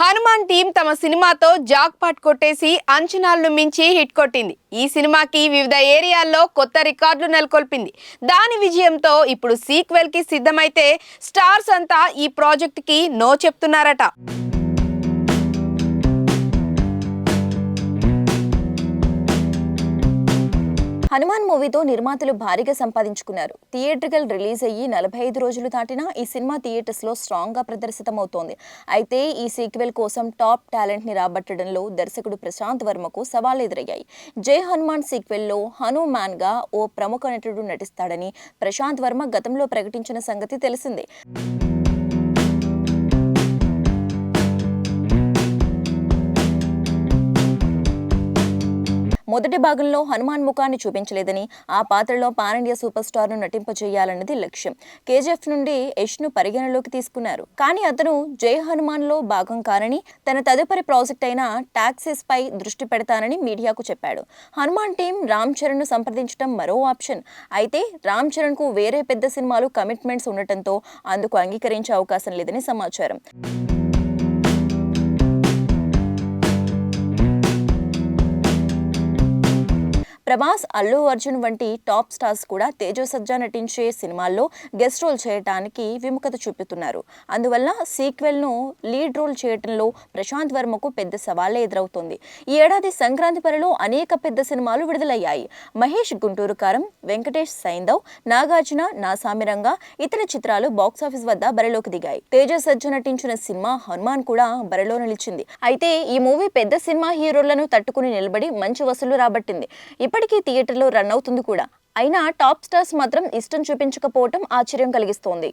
Hanuman team తమ సినిమాతో Jack pot కొట్టేసి అంచనాలను మించి హిట్ కొట్టింది. ఈ సినిమాకి వివిధ ఏరియాల్లో కొత్త రికార్డులు నెలకొల్పింది. దాని విజయంతో ఇప్పుడు సీక్వెల్కి సిద్ధమైతే స్టార్స్ అంతా ఈ ప్రాజెక్ట్కి నో చెప్తున్నారట. హనుమాన్ మూవీతో నిర్మాతలు భారీగా సంపాదించుకున్నారు. థియేట్రికల్ రిలీజ్ అయ్యి నలభై ఐదు రోజులు దాటినా ఈ సినిమా థియేటర్స్లో స్ట్రాంగ్గా ప్రదర్శితమవుతోంది. అయితే ఈ సీక్వెల్ కోసం టాప్ టాలెంట్ని రాబట్టడంలో దర్శకుడు ప్రశాంత్ వర్మకు సవాళ్ళు ఎదురయ్యాయి. జై హనుమాన్ సీక్వెల్లో హనుమాన్గా ఓ ప్రముఖ నటుడు నటిస్తాడని ప్రశాంత్ వర్మ గతంలో ప్రకటించిన సంగతి తెలిసిందే. మొదటి భాగంలో హనుమాన్ ముఖాన్ని చూపించలేదని ఆ పాత్రలో పాన్ ఇండియా సూపర్ స్టార్ను నటింపజేయాలన్నది లక్ష్యం. కేజీఎఫ్ నుండి యష్ను పరిగణలోకి తీసుకున్నారు. కానీ అతను జై హనుమాన్లో భాగం కానని తన తదుపరి ప్రాజెక్ట్ అయిన టాక్సెస్ పై దృష్టి పెడతానని మీడియాకు చెప్పాడు. హనుమాన్ టీం రామ్ చరణ్ను సంప్రదించడం మరో ఆప్షన్. అయితే రామ్ చరణ్కు వేరే పెద్ద సినిమాలు కమిట్మెంట్స్ ఉండటంతో అందుకు అంగీకరించే అవకాశం లేదని సమాచారం. ప్రభాస్ అల్లు అర్జున్ వంటి టాప్ స్టార్స్ కూడా తేజో సజ్జా నటించే సినిమాల్లో గెస్ట్ రోల్ చేయడానికి విముఖత చూపుతున్నారు. అందువల్ల సీక్వెల్ను లీడ్ రోల్ చేయడంలో ప్రశాంత్ వర్మకు పెద్ద సవాళ్ళే ఎదురవుతోంది. ఈ ఏడాది సంక్రాంతి పరిలో అనేక పెద్ద సినిమాలు విడుదలయ్యాయి. మహేష్ గుంటూరు కారం వెంకటేష్ సైందవ్ నాగార్జున నాసామిరంగా ఇతర చిత్రాలు బాక్సాఫీస్ వద్ద బరిలోకి దిగాయి. తేజ సజ్జ నటించిన సినిమా హనుమాన్ కూడా బరిలో నిలిచింది. అయితే ఈ మూవీ పెద్ద సినిమా హీరోలను తట్టుకుని నిలబడి మంచి వసూలు రాబట్టింది. ఇప్పటి ఇప్పటికీ థియేటర్లో రన్ అవుతుంది కూడా. అయినా టాప్ స్టార్స్ మాత్రం ఇష్టం చూపించకపోవటం ఆశ్చర్యం కలిగిస్తోంది.